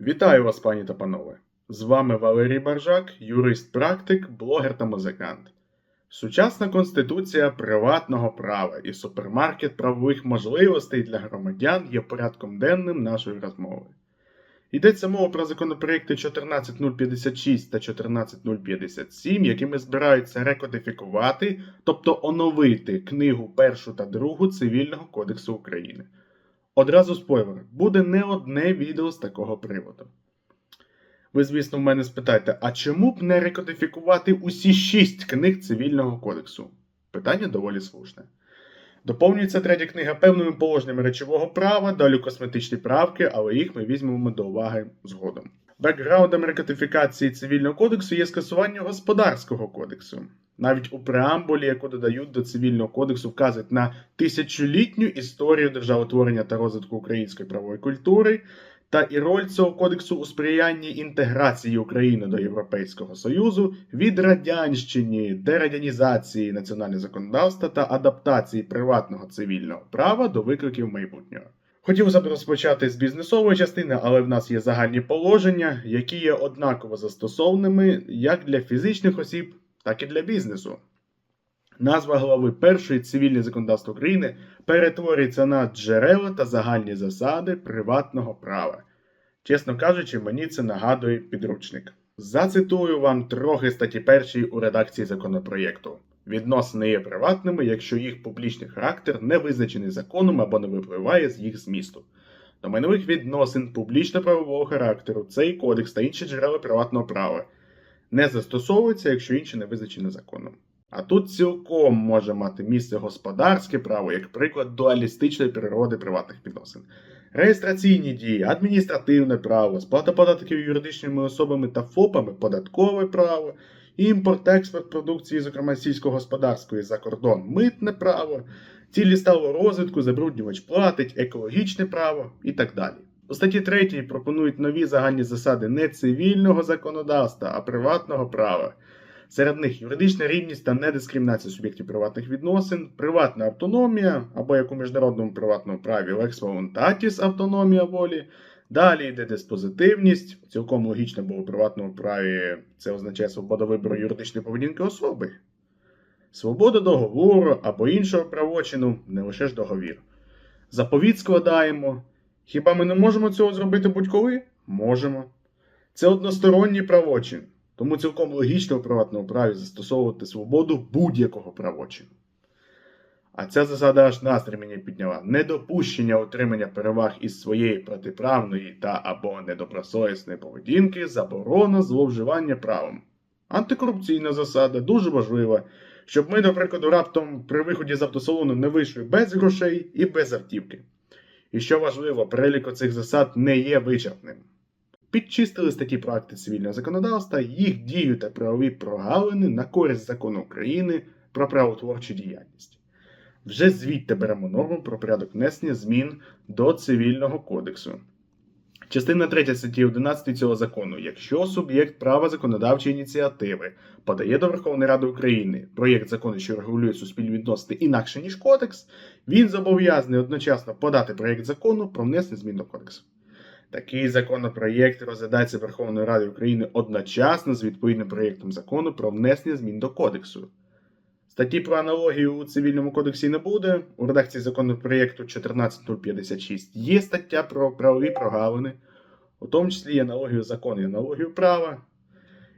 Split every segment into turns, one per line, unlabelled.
Вітаю вас, пані та панове! З вами Валерій Баржак, юрист-практик, блогер та музикант. Сучасна конституція приватного права і супермаркет правових можливостей для громадян є порядком денним нашої розмови. Йдеться мова про законопроекти 14056 та 14057, якими збираються рекодифікувати, тобто оновити книгу першу та другу Цивільного кодексу України. Одразу спойлер, буде не одне відео з такого приводу. Ви, звісно, в мене спитаєте, а чому б не рекодифікувати усі шість книг Цивільного кодексу? Питання доволі слушне. Доповнюється третя книга певними положеннями речового права, далі косметичні правки, але їх ми візьмемо до уваги згодом. Бекграундом рекодифікації цивільного кодексу є скасування господарського кодексу. Навіть у преамбулі, яку додають до цивільного кодексу, вказують на тисячолітню історію державотворення та розвитку української правової культури та і роль цього кодексу у сприянні інтеграції України до Європейського Союзу від радянщини, дерадянізації національного законодавства та адаптації приватного цивільного права до викликів майбутнього. Б розпочати з бізнесової частини, але в нас є загальні положення, які є однаково застосовними як для фізичних осіб, так і для бізнесу. Назва глави першої цивільне законодавство України перетворюється на джерела та загальні засади приватного права. Чесно кажучи, мені це нагадує підручник. Зацитую вам трохи статті першої у редакції законопроєкту. Відносини є приватними, якщо їх публічний характер не визначений законом або не випливає з їх змісту. До майнових відносин публічно-правового характеру цей кодекс та інші джерела приватного права не застосовуються, якщо інші не визначені законом. А тут цілком може мати місце господарське право, як приклад дуалістичної природи приватних відносин. Реєстраційні дії, адміністративне право, сплата податків юридичними особами та ФОПами, податкове право, імпорт-експорт продукції, зокрема сільськогосподарської за кордон, митне право, цілі сталого розвитку, забруднювач платить, екологічне право і так далі. У статті 3 пропонують нові загальні засади не цивільного законодавства, а приватного права. Серед них юридична рівність та недискримінація суб'єктів приватних відносин, приватна автономія або як у міжнародному приватному праві lex voluntatis автономія волі. Далі йде диспозитивність, цілком логічно, бо у приватному праві це означає свобода вибору юридичної поведінки особи. Свобода договору або іншого правочину, не лише ж договір. Заповіт складаємо. Хіба ми не можемо цього зробити будь-коли? Можемо. Це односторонній правочин. Тому цілком логічно у приватному праві застосовувати свободу будь-якого правочину. А ця засада аж настрій мені підняла. Недопущення отримання переваг із своєї протиправної та або недобросовісної поведінки, заборона зловживання правом. Антикорупційна засада дуже важлива, щоб ми, до прикладу, раптом при виході з автосалону не вийшли без грошей і без автівки. І що важливо, перелік оцих засад не є вичерпним підчистили статті практи цивільного законодавства, їх дію та правові прогалини на користь закону України про правотворчу діяльність. Вже звідти беремо норму про порядок внесення змін до цивільного кодексу. Частина 3 статті 11 цього закону. Якщо суб'єкт права законодавчої ініціативи подає до Верховної Ради України проєкт закону, що регулює суспільні відносини інакше, ніж кодекс, він зобов'язаний одночасно подати проєкт закону про внесення змін до кодексу. Такий законопроєкт розглядається Верховною Радою України одночасно з відповідним проєктом закону про внесення змін до кодексу. Статті про аналогію у цивільному кодексі не буде. У редакції законопроєкту 14056 є стаття про правові прогалини, у тому числі і аналогію закону і аналогію права.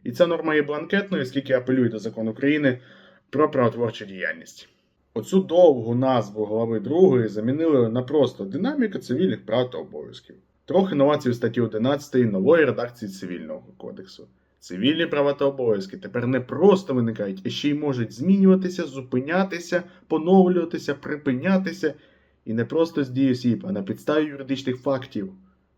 І ця норма є бланкетною, оскільки апелює до закону України про правотворчу діяльність. Оцю довгу назву глави 2 замінили на просто динаміка цивільних прав та обов'язків. Трохи новацій у статті 11 нової редакції Цивільного кодексу. Цивільні права та обов'язки тепер не просто виникають, а ще й можуть змінюватися, зупинятися, поновлюватися, припинятися. І не просто з дії осіб, а на підставі юридичних фактів.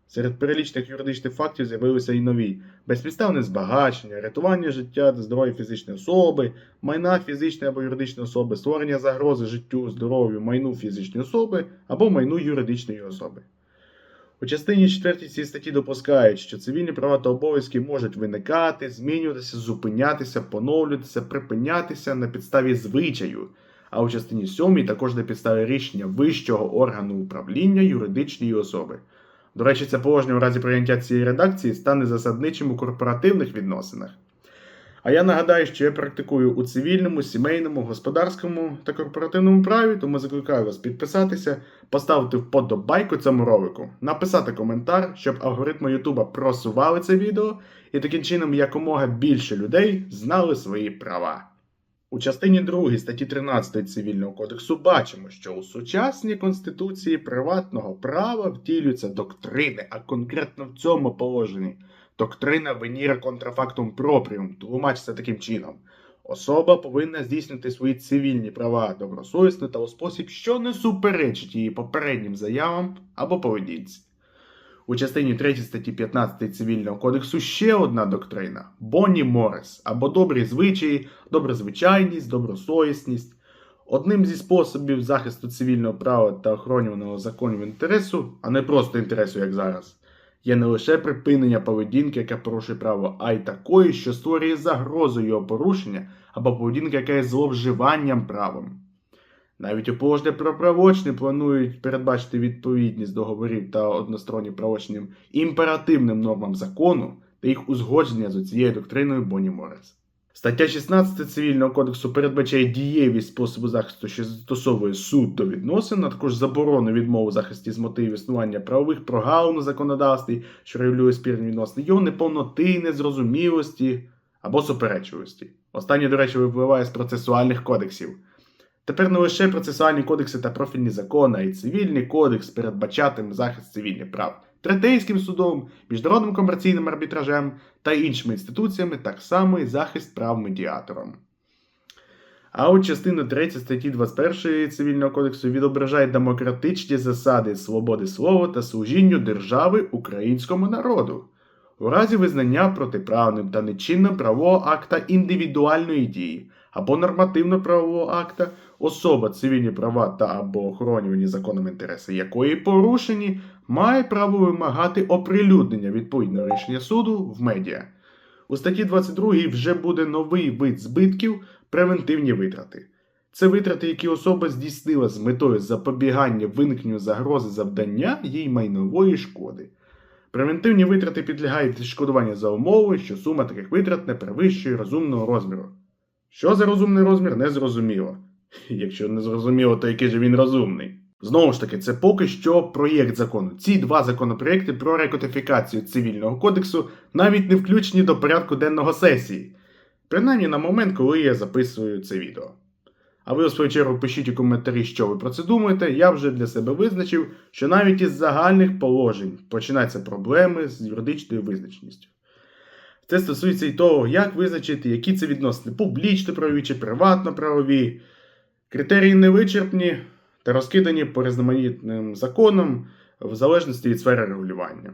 Серед перелічних юридичних фактів з'явилися і нові: безпідставне збагачення, рятування життя та здоров'я фізичної особи, майна фізичної або юридичної особи, створення загрози життю, здоров'ю, майну фізичної особи або майну юридичної особи. У частині 4 цієї статті допускають, що цивільні права та обов'язки можуть виникати, змінюватися, зупинятися, поновлюватися, припинятися на підставі звичаю, а у частині 7 також на підставі рішення вищого органу управління юридичної особи. До речі, це положення в разі прийняття цієї редакції стане засадничим у корпоративних відносинах. А я нагадаю, що я практикую у цивільному, сімейному, господарському та корпоративному праві, тому закликаю вас підписатися, поставити вподобайку цьому ролику, написати коментар, щоб алгоритми Ютуба просували це відео, і таким чином якомога більше людей знали свої права. У частині 2 статті 13 Цивільного кодексу бачимо, що у сучасній конституції приватного права втілюються доктрини, а конкретно в цьому положенні доктрина веніра контрафактум пропріум тлумачиться таким чином. Особа повинна здійснити свої цивільні права добросовісно та у спосіб, що не суперечить її попереднім заявам або поведінці. У частині 3 статті 15 Цивільного кодексу ще одна доктрина Бонні Морес або добрі звичаї, доброзвичайність, добросовісність. Одним зі способів захисту цивільного права та охоронюваного законів інтересу, а не просто інтересу, як зараз, є не лише припинення поведінки, яка порушує право, а й такої, що створює загрозу його порушення, або поведінка, яка є зловживанням правом. Навіть у положення про правочини планують передбачити відповідність договорів та односторонні правочинним імперативним нормам закону та їх узгодження з цією доктриною Бонні Морес. Стаття 16 Цивільного кодексу передбачає дієвість способу захисту, що застосовує суд до відносин, а також заборону відмови захисті з мотивів існування правових прогалин у законодавстві, що регулює спірні відносини, його неповноти, незрозумілості або суперечливості. Останнє, до речі, випливає з процесуальних кодексів. Тепер не лише процесуальні кодекси та профільні закони, а й цивільний кодекс передбачатиме захист цивільних прав третейським судом, міжнародним комерційним арбітражем та іншими інституціями, так само і захист прав медіатором. А от частина 3 статті 21 Цивільного кодексу відображає демократичні засади свободи слова та служінню держави українському народу. У разі визнання протиправним та нечинним правового акта індивідуальної дії або нормативно-правового акта, особа цивільні права та або охоронювані законом інтереси якої порушені, має право вимагати оприлюднення відповідного рішення суду в медіа. У статті 22 вже буде новий вид збитків превентивні витрати. Це витрати, які особа здійснила з метою запобігання виникненню загрози завдання їй майнової шкоди. Превентивні витрати підлягають відшкодуванню за умови, що сума таких витрат не перевищує розумного розміру. Що за розумний розмір, не зрозуміло. Якщо не зрозуміло, то який же він розумний. Знову ж таки, це поки що проєкт закону. Ці два законопроекти про рекодифікацію цивільного кодексу навіть не включені до порядку денного сесії. Принаймні на момент, коли я записую це відео. А ви, у свою чергу, пишіть у коментарі, що ви про це думаєте. Я вже для себе визначив, що навіть із загальних положень починаються проблеми з юридичною визначеністю. Це стосується і того, як визначити, які це відносини публічно-правові чи приватно-правові. Критерії невичерпні та розкидані по різноманітним законам в залежності від сфери регулювання.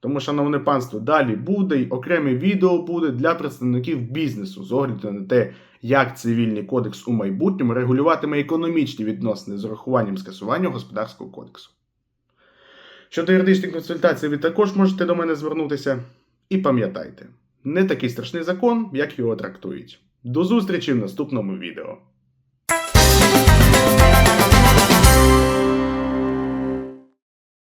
Тому, шановне панство, далі буде й окреме відео буде для представників бізнесу з огляду на те, як цивільний кодекс у майбутньому регулюватиме економічні відносини з урахуванням скасування господарського кодексу. Щодо юридичних консультацій, ви також можете до мене звернутися. І пам'ятайте, не такий страшний закон, як його трактують. До зустрічі в наступному відео.